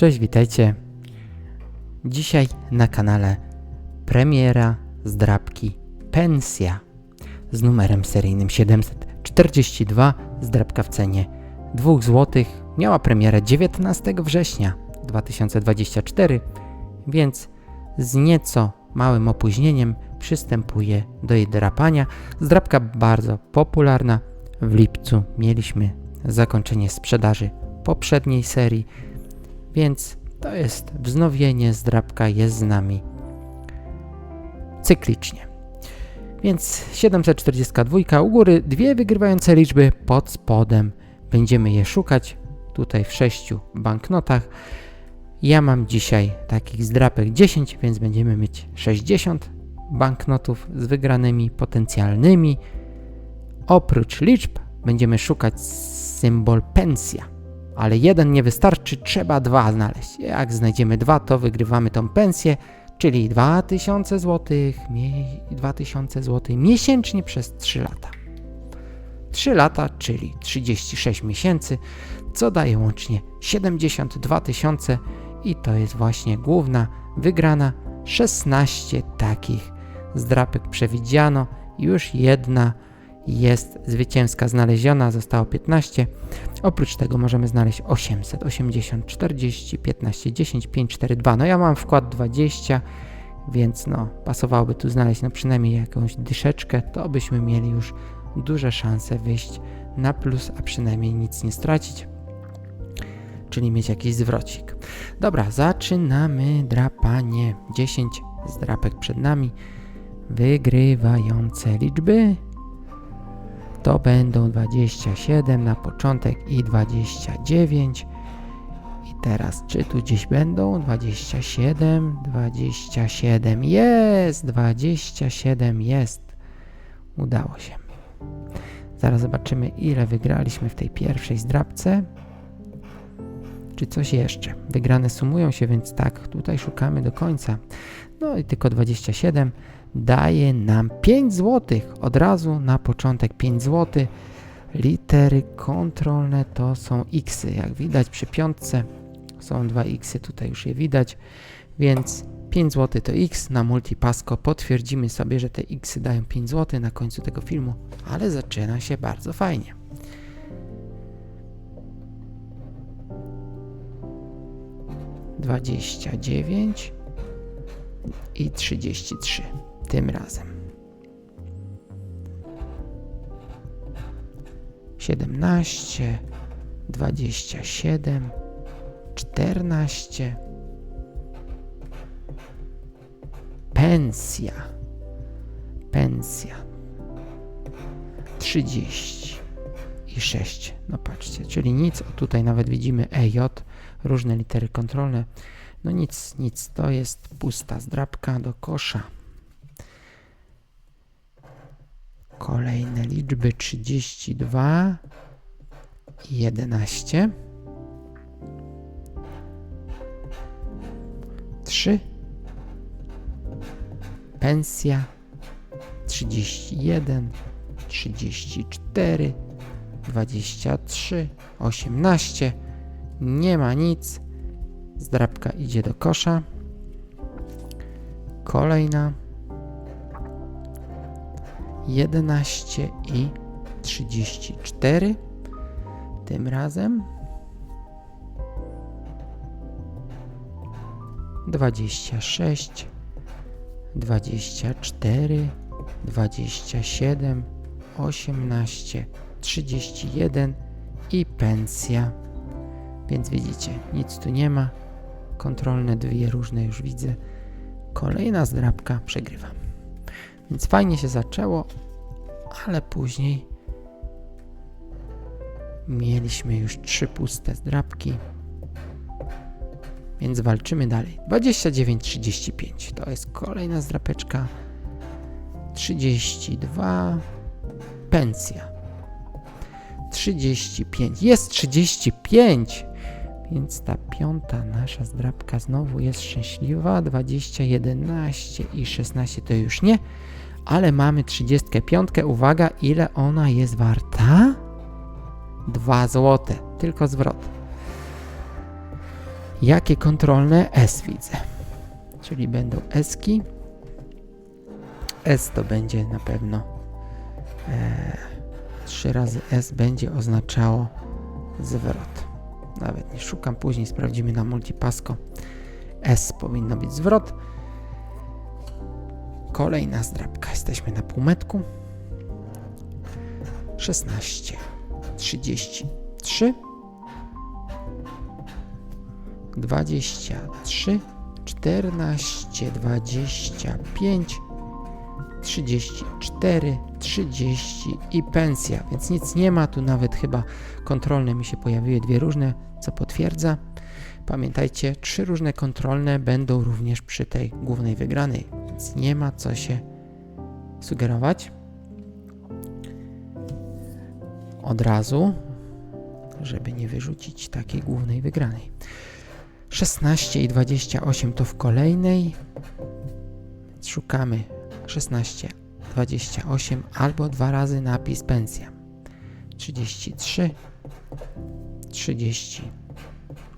Cześć, witajcie. Dzisiaj na kanale premiera zdrabki Pensja z numerem seryjnym 742. Zdrabka w cenie 2 zł. Miała premierę 19 września 2024, więc z nieco małym opóźnieniem przystępuję do jej drapania. Zdrabka bardzo popularna. W lipcu mieliśmy zakończenie sprzedaży poprzedniej serii, więc to jest wznowienie, zdrabka jest z nami cyklicznie. Więc 742 u góry, dwie wygrywające liczby pod spodem. Będziemy je szukać tutaj w sześciu banknotach. Ja mam dzisiaj takich zdrapek 10, więc będziemy mieć 60 banknotów z wygranymi potencjalnymi. Oprócz liczb będziemy szukać symbol pensja ale jeden nie wystarczy, trzeba dwa znaleźć. Jak znajdziemy dwa, to wygrywamy tą pensję, czyli 2000 zł, 2000 zł miesięcznie przez 3 lata. 3 lata, czyli 36 miesięcy, co daje łącznie 72 tysiące i to jest właśnie główna wygrana. 16 takich zdrapek przewidziano, już jedna jest zwycięska znaleziona, zostało 15. Oprócz tego możemy znaleźć 800, 80, 40, 15, 10, 5, 4, 2. No ja mam wkład 20, więc no pasowałoby tu znaleźć no przynajmniej jakąś dyszeczkę, to byśmy mieli już duże szanse wyjść na plus, a przynajmniej nic nie stracić, czyli mieć jakiś zwrocik. Dobra, zaczynamy drapanie. 10 zdrapek przed nami. Wygrywające liczby to będą 27 na początek i 29. I teraz, czy tu gdzieś będą 27, 27 jest, 27 jest. Udało się. Zaraz zobaczymy, ile wygraliśmy w tej pierwszej zdrabce. Czy coś jeszcze? Wygrane sumują się, więc tak, tutaj szukamy do końca. No i tylko 27 daje nam 5 zł. Od razu na początek 5 zł. Litery kontrolne to są x. Jak widać przy piątce są dwa x, tutaj już je widać, więc 5 zł to x na multipasco. Potwierdzimy sobie, że te x dają 5 zł na końcu tego filmu, ale zaczyna się bardzo fajnie. Dwadzieścia dziewięć i trzydzieści trzy tym razem. 17, 27, 14. Pensja. Pensja. 30 i 6. No patrzcie, czyli nic. Tutaj nawet widzimy EJ, różne litery kontrolne. No nic, nic. To jest pusta zdrabka do kosza. Kolejne liczby 32 i 11. 3. Pensja 31, 34, 23, 18. Nie ma nic. Zdrabka idzie do kosza. Kolejna 11 i 34. Tym razem 26, 24, 27, 18, 31 i pensja. Więc widzicie, nic tu nie ma. Kontrolne dwie różne już widzę. Kolejna zdrabka przegrywa. Więc fajnie się zaczęło, ale później mieliśmy już trzy puste zdrabki. Więc walczymy dalej. 29-35 to jest kolejna zdrapeczka. 32 pensja. 35. Jest 35! Więc ta piąta nasza zdrabka znowu jest szczęśliwa. 20, 11 i 16 to już nie ale mamy 35. Uwaga, ile ona jest warta? 2 zł, tylko zwrot. Jakie kontrolne S widzę? Czyli będą Eski. S to będzie na pewno e, 3 razy S będzie oznaczało zwrot. Nawet nie szukam, później sprawdzimy na multipasco. S powinno być zwrot. Kolejna zdrabka. Jesteśmy na półmetku. 16, 33, 23, 14, 25, 34, 30 i pensja, więc nic nie ma, tu nawet chyba kontrolne mi się pojawiły, dwie różne, co potwierdza. Pamiętajcie, trzy różne kontrolne będą również przy tej głównej wygranej, więc nie ma co się sugerować. Od razu, żeby nie wyrzucić takiej głównej wygranej. 16 i 28 to w kolejnej. Szukamy 16, 28 albo dwa razy napis pensja. 33, 30,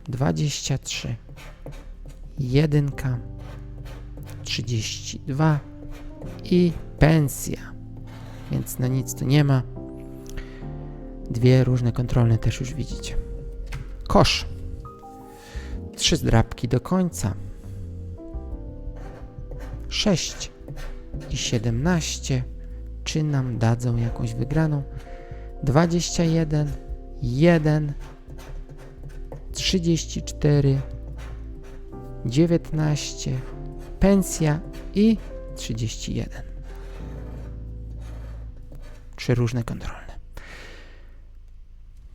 23, 1, 32 i pensja. Więc na nic tu nie ma. Dwie różne kontrolne też już widzicie. Kosz. Trzy zdrabki do końca. 6 i 17. Czy nam dadzą jakąś wygraną? 21, 1, 34, 19, pensja i 31. Trzy różne kontrolne.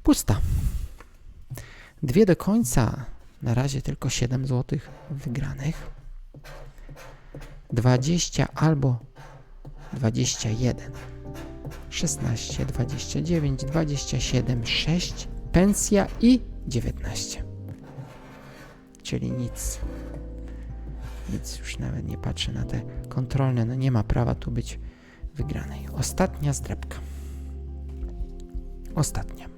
Pusta. Dwie do końca. Na razie tylko 7 zł wygranych. 20 albo 21. 16, 29, 27, 6, pensja i 19. Czyli nic. Nic już nawet nie patrzę na te kontrolne. No nie ma prawa tu być wygranej. Ostatnia zdrabka. Ostatnia.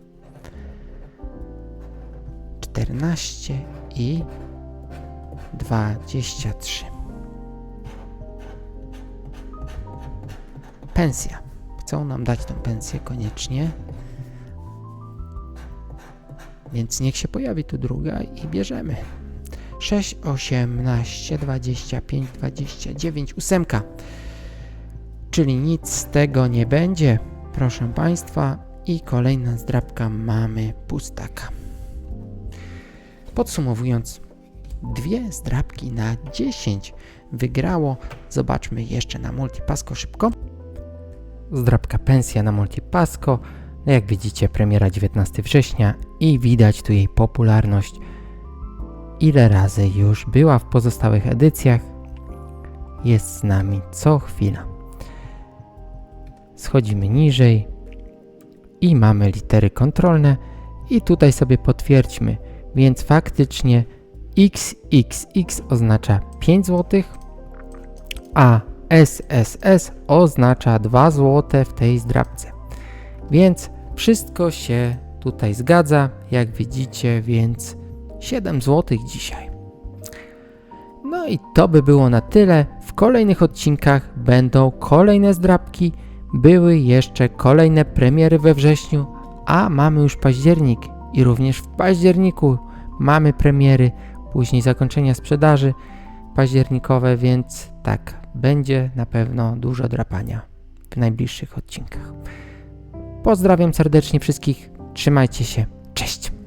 14 i 23. Pensja. Chcą nam dać tą pensję koniecznie. Więc niech się pojawi tu druga i bierzemy. 6, 18, 25, 29, ósemka. Czyli nic z tego nie będzie, proszę Państwa. I kolejna zdrabka mamy pustaka. Podsumowując, dwie zdrabki na 10 wygrało. Zobaczmy jeszcze na Multipasco szybko. Zdrabka pensja na Multipasco. Jak widzicie, premiera 19 września i widać tu jej popularność. Ile razy już była w pozostałych edycjach. Jest z nami co chwila. Schodzimy niżej i mamy litery kontrolne i tutaj sobie potwierdźmy – więc faktycznie XXX oznacza 5 zł, a SSS oznacza 2 zł w tej zdrabce. Więc wszystko się tutaj zgadza, jak widzicie, więc 7 zł dzisiaj. No i to by było na tyle. W kolejnych odcinkach będą kolejne zdrabki, były jeszcze kolejne premiery we wrześniu, a mamy już październik i również w październiku mamy premiery, później zakończenia sprzedaży październikowe, więc tak, będzie na pewno dużo drapania w najbliższych odcinkach. Pozdrawiam serdecznie wszystkich, trzymajcie się, cześć!